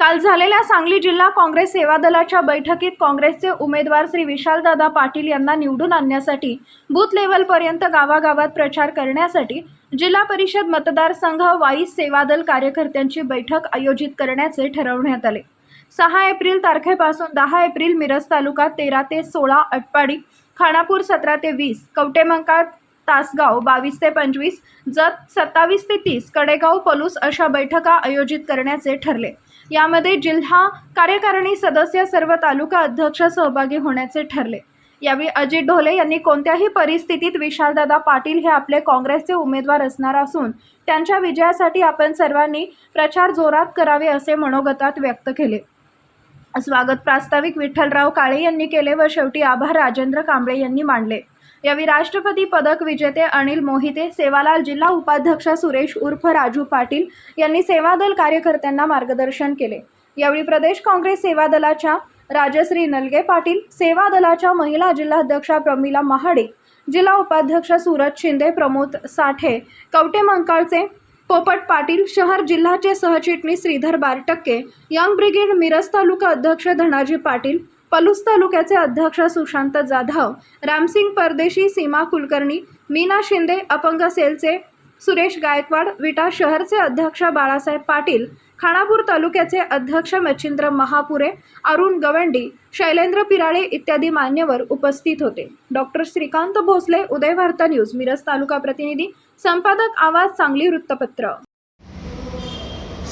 काल झालेल्या सांगली जिल्हा काँग्रेस सेवा दलाच्या बैठकीत काँग्रेसचे उमेदवार श्री विशालदादा पाटील यांना निवडून आणण्यासाठी बूथ लेवलपर्यंत गावागावात प्रचार करण्यासाठी जिल्हा परिषद मतदारसंघ वाईस सेवा दल कार्यकर्त्यांची बैठक आयोजित करण्याचे ठरवण्यात आले. सहा एप्रिल तारखेपासून दहा एप्रिल मिरज तालुका तेरा ते सोळा अटपाडी खानापूर सतरा ते वीस कवटेमंकाळ तासगाव बावीस ते पंचवीस जत सत्तावीस ते तीस कडेगाव पलूस अशा बैठका आयोजित करण्याचे ठरले. यामध्ये जिल्हा कार्यकारिणी सदस्य सर्व तालुका अध्यक्ष सहभागी होण्याचे ठरले. यावेळी अजित ढोले यांनी कोणत्याही परिस्थितीत विशालदादा पाटील हे आपले काँग्रेसचे उमेदवार असणार असून त्यांच्या विजयासाठी आपण सर्वांनी प्रचार जोरात करावे असे मनोगतात व्यक्त केले. स्वागत प्रास्ताविक विठ्ठलराव काळे यांनी केले व शेवटी आभार राजेंद्र कांबळे यांनी मांडले यावेळी राष्ट्रपती पदक विजेते अनिल मोहिते सेवालाल जिल्हा उपाध्यक्ष सुरेश उर्फ राजू पाटील यांनी सेवादल कार्यकर्त्यांना मार्गदर्शन केले. यावेळी प्रदेश काँग्रेस सेवा दलाच्या राजश्री नलगे पाटील सेवा दलाच्या महिला जिल्हाध्यक्षा प्रमिला महाडिक जिल्हा उपाध्यक्ष सूरज शिंदे प्रमोद साठे कवटे मंकाळचे पोपट पाटील शहर जिल्ह्याचे सहचिटणीस श्रीधर बारटक्के यंग ब्रिगेड मिरज तालुका अध्यक्ष धनाजी पाटील पलूस तालुक्याचे अध्यक्ष सुशांत जाधव रामसिंग परदेशी सीमा कुलकर्णी मीना शिंदे अपंग सेलचे सुरेश गायकवाड विटा शहरचे अध्यक्ष बाळासाहेब पाटील खानापूर तालुक्याचे अध्यक्ष मच्छिंद्र महापुरे अरुण गवंडी शैलेंद्र पिराळे इत्यादी मान्यवर उपस्थित होते. डॉक्टर श्रीकांत भोसले उदय वार्ता न्यूज मिरज तालुका प्रतिनिधी संपादक आवाज सांगली वृत्तपत्र.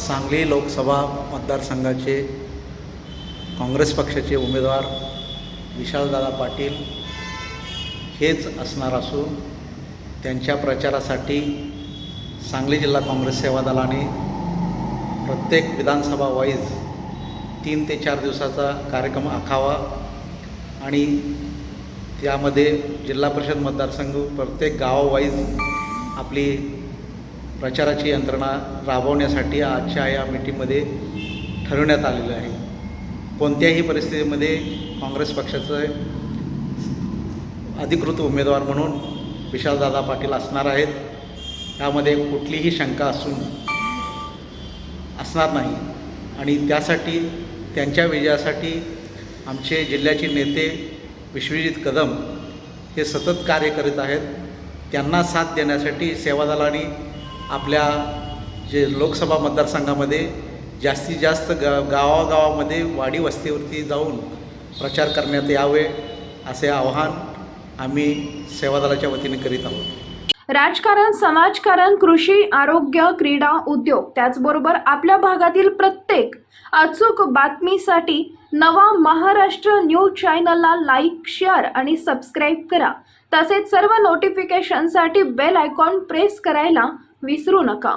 सांगली लोकसभा मतदारसंघाचे काँग्रेस पक्षाचे उमेदवार विशालदादा पाटील हेच असणार असून त्यांच्या प्रचारासाठी सांगली जिल्हा काँग्रेस सेवा दलाने प्रत्येक विधानसभा वाईज तीन ते चार दिवसाचा कार्यक्रम आखावा आणि त्यामध्ये जिल्हा परिषद मतदारसंघ प्रत्येक गावावाईज आपली प्रचाराची यंत्रणा राबवण्यासाठी आजच्या या मीटिंगमध्ये ठरवण्यात आलेलं आहे. कोणत्याही परिस्थितीमध्ये काँग्रेस पक्षाचं अधिकृत उमेदवार म्हणून विशालदादा पाटील असणार आहेत. त्यामध्ये कुठलीही शंका असून असणार नाही. आणि त्यासाठी त्यांच्या विजयासाठी आमचे जिल्ह्याचे नेते विश्वजित कदम हे सतत कार्य करीत आहेत. त्यांना साथ देण्यासाठी सेवादलाने आपल्या जे लोकसभा मतदारसंघामध्ये जास्तीत जास्त ग गावागावामध्ये वाडी वस्तीवरती जाऊन प्रचार करण्यात यावे असे आवाहन आम्ही सेवादलाच्या वतीने करीत आहोत. राजकारण समाजकारण कृषी आरोग्य क्रीडा उद्योग त्याचबरोबर आपल्या भागातील प्रत्येक अचूक बातमीसाठी नवा महाराष्ट्र न्यूज चॅनलला लाईक शेअर आणि सबस्क्राईब करा. तसेच सर्व नोटिफिकेशनसाठी बेल आयकॉन प्रेस करायला विसरू नका.